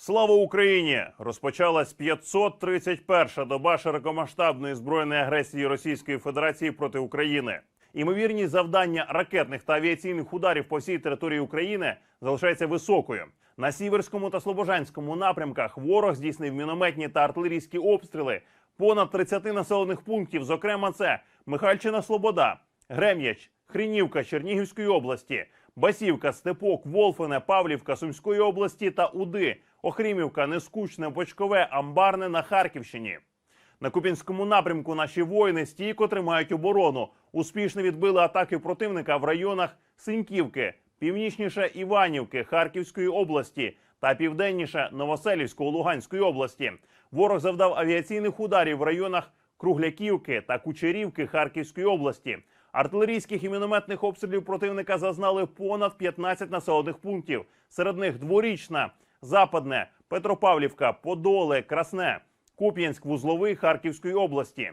Слава Україні! Розпочалась 531-ша доба широкомасштабної збройної агресії Російської Федерації проти України. Імовірність завдання ракетних та авіаційних ударів по всій території України залишається високою. На сіверському та слобожанському напрямках ворог здійснив мінометні та артилерійські обстріли понад 30 населених пунктів. Зокрема, це Михальчина Слобода, Грем'яч, Хрінівка Чернігівської області, Басівка, Степок, Волфине, Павлівка Сумської області та Уди, Охрімівка, Нескучне, Бочкове, Амбарне на Харківщині. На Купінському напрямку наші воїни стійко тримають оборону. Успішно відбили атаки противника в районах Синьківки, північніше Іванівки Харківської області та південніше Новоселівського Луганської області. Ворог завдав авіаційних ударів в районах Кругляківки та Кучерівки Харківської області. Артилерійських і мінометних обстрілів противника зазнали понад 15 населених пунктів. Серед них дворічна, западне, Петропавлівка, Подоле, Красне, Куп'янськ, Вузловий Харківської області.